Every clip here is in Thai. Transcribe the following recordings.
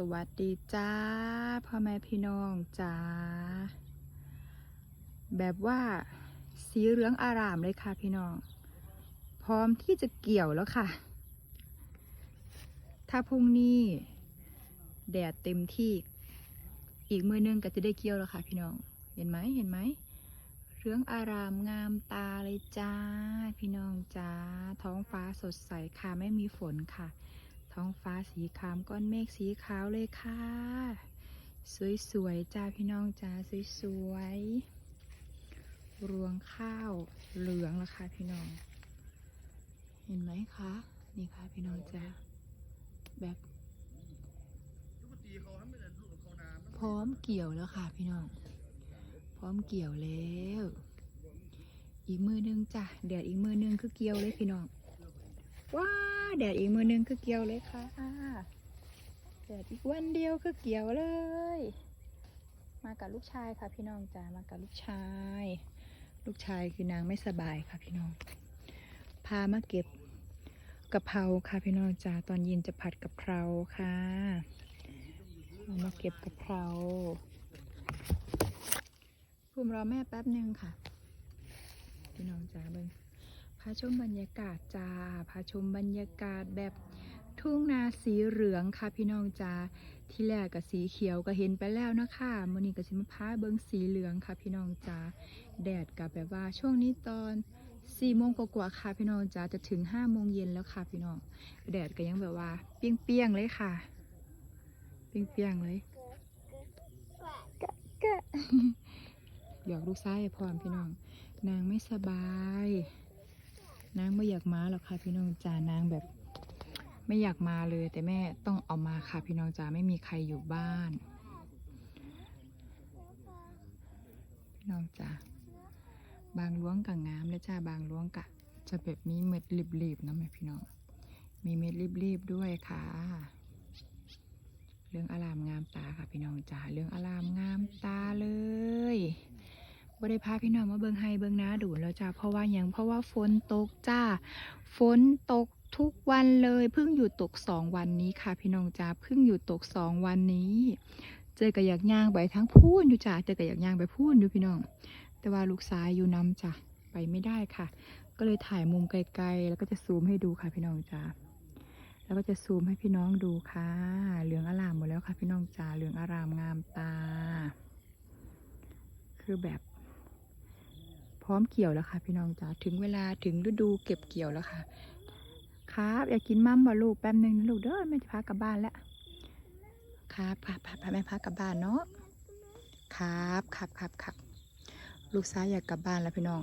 สวัสดีจ้าพ่อแม่พี่น้องจ้าแบบว่าสีเหลืองอารามเลยค่ะพี่น้อง พร้อมที่จะเกี่ยวแล้วค่ะ ถ้าพรุ่งนี้แดดเต็มที่ อีกมือนึงก็จะได้เกี่ยวแล้วค่ะพี่น้อง เห็นไหมเห็นไหมเหลืองอารามงามตาเลยจ้า พี่น้องจ้าท้องฟ้าสดใสค่ะไม่มีฝนค่ะ ท้องฟ้าสีครามก้อนเมฆสีขาวเลยค่ะ สวยๆจ้าพี่น้องจ้าสวยๆรวงข้าวเหลืองแล้วค่ะพี่น้อง เห็นไหมคะนี่ค่ะพี่น้องจ้าแบบพร้อมเกี่ยวแล้วค่ะพี่น้อง พร้อมเกี่ยวแล้ว อีกมือนึงจ้ะแดดอีกมือนึงคือเกี่ยวเลยพี่น้องว้า แดดอีกมือนึงคือเกี่ยวเลยค่ะแดดอีกวันเดียวคือเกี่ยวเลย มากับลูกชายค่ะพี่น้องจ้ามากับลูกชาย ลูกชายคือนางไม่สบายค่ะพี่น้อง พามาเก็บกะเพราค่ะพี่น้องจ้าตอนเย็นจะผัดกะเพราค่ะเอามาเก็บกะเพราภูมิรอแม่แป๊บหนึ่งค่ะ พี่น้องจ้าเบิ้งาชมบรรยากาศจ้าพาชมบรรยากาศแบบทุ่งนาสีเหลืองค่ะพี่น้องจ้าที่แรกกับสีเขียวก็เห็นไปแล้วนะคะมื่อนี้ก็สิมาพาเบิ้งสีเหลืองค่ะพี่น้องจ้าแดดกับแบบว่าช่วงนี้ตอนสี่โมงกว่าๆค่ะพี่น้องจ้าจะถึงห้าโมงเย็นแล้วค่ะพี่น้องแดดก็ยังแบบว่าเปี้ยงๆเลยค่ะเปี้ยงๆเลยกะกะหยอกลูกซ้พร้อมพี่น้อง นางไม่สบาย นางไม่อยากมาหรอกค่ะพี่น้องจ๋านางแบบ ไม่อยากมาเลยแต่แม่ต้องเอามาค่ะพี่น้องจ๋าไม่มีใครอยู่บ้าน พี่น้องจ๋าบางล้วงกับงามและจ้าบางล้วงกะ จะแบบมีเม็ดรีบๆนะแม่พี่น้อง มีเม็ดรีบๆด้วยค่ะ เรื่องอารามงามตาค่ะพี่น้องจ๋าเรื่องอารามงามตาเลย บ่ได้พาพี่น้องมาเบิงไฮเบิงนาดูแล้วจ้าเพราะว่าหยังเพราะว่าฝนตกจ้า ฝนตกทุกวันเลยเพิ่งอยู่ตกสองวันนี้ค่ะ พี่น้องจ้าเพิ่งอยู่ตกสองวันนี้ เจอกับอยากย่างไปทั้งพูนอยู่จ้าเจอกับอยากย่างไปพูนอยู่พี่น้อง แต่ว่าลูกสายอยู่น้ำจ้ะไปไม่ได้ค่ะ ก็เลยถ่ายมุมไกลๆ แล้วก็จะซูมให้ดูค่ะพี่น้องจ้าแล้วก็จะซูมให้พี่น้องดูค่ะ เหลืองอารามหมดแล้วค่ะ พี่น้องจ้าเหลืองอารามงามตา คือแบบ พร้อมเกี่ยวแล้วค่ะพี่น้องจ๋าถึงเวลาถึงฤดูเก็บเกี่ยวแล้วค่ะ ครับอยากกินมั่มบ่ลูกแป๊บหนึ่งนะลูกเด้อแม่จะพากลับบ้านแล้วครับพาพาพาแม่พากลับบ้านเนาะครับครับครับครับลูกซ้ายอยากกลับบ้านแล้วพี่น้อง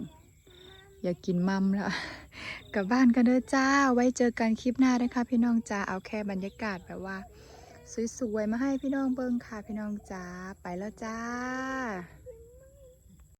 อยากกินมั่มแล้วกลับบ้านกันเด้อจ้า ไว้เจอกันคลิปหน้านะคะ พี่น้องจ้าเอาแค่บรรยากาศแบบว่า สวยๆมาให้พี่น้องเบิ่งค่ะ พี่น้องจ้าไปแล้วจ้า